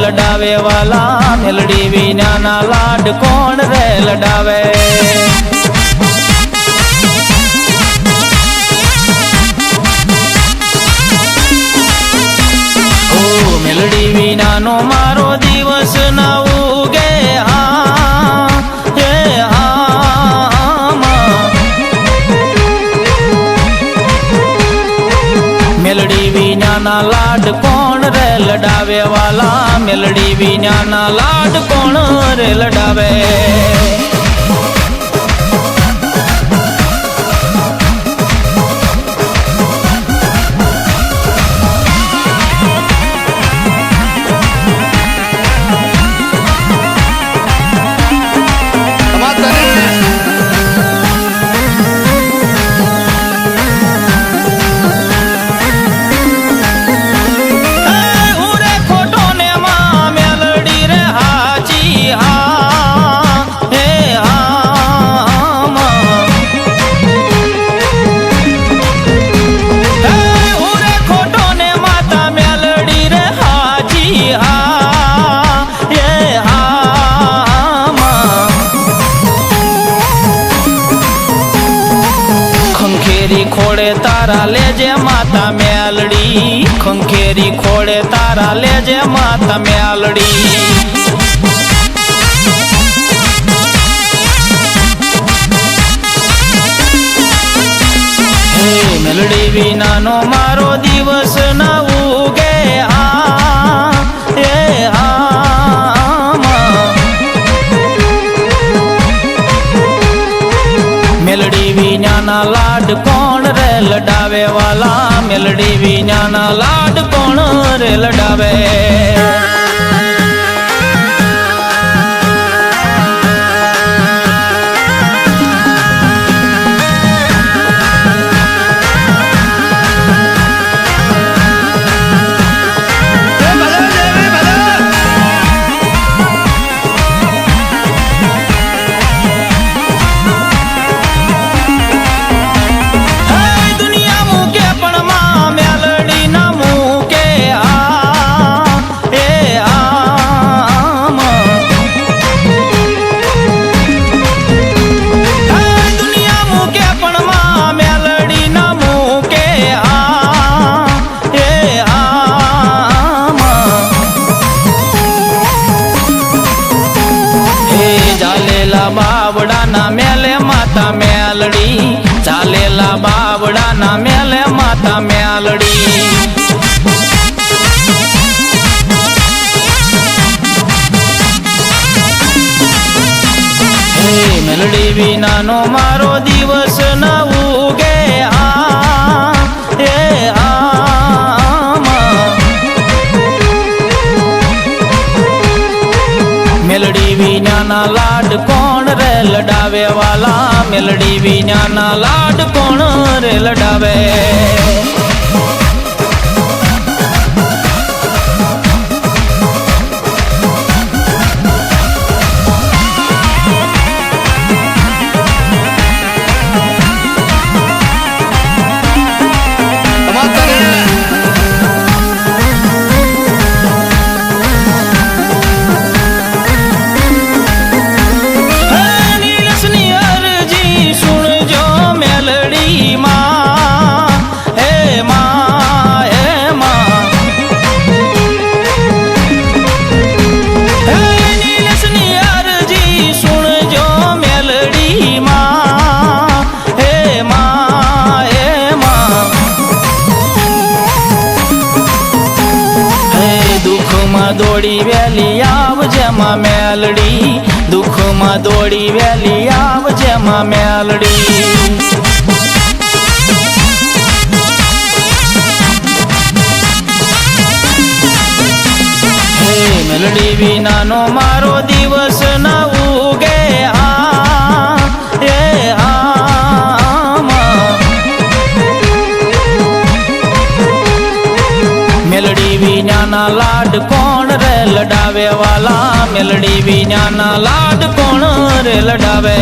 લડાવે વાલા? મેલડી વિનાના લાડ કોણ રે લડાવે? ઓ મેલડી વિનાનો મારો દિવસ ના ઉગે હા, હે મેલડી વિનાના લાડ કોણ રે લડાવે વાલા મેલડી વિનાના લાડ કોણ રે લડાવે? ખંખેરી ખોડે તારા લેજે માતા મેલડી, ખંખેરી ખોડે તારા લેજે માતા મેલડી. મેલડી વિનાનો મારો દિવસ ના ઉગે આ હે મેલડી વિનાના લડાવે વાલા મેલડી વિનાના લાડ કોણ રે લડાવે ચાલેલા બાવડાના મેલે માતા મેલડી. ચાલેલા બાવડાના મેલે માતા મેલડી. મેલડી વિનાનો મારો દિવસ ન ઉગે આ. આમાં. મેલડી વિનાના રે લડાવે વાલા મેલડી વિનાના લાડ કોણ રે લડાવે દોડી વેલી આવજે માં મેલડી દુઃખમાં દોડી વેલી આવજે માં મેલડી વિનાનો મારો દિવસ ન ઉગે આ મેલડી વિનાના લાડ કોણ રે લડાવે વાલા? મેલડી વિનાના લાડ કોણ રે લડાવે?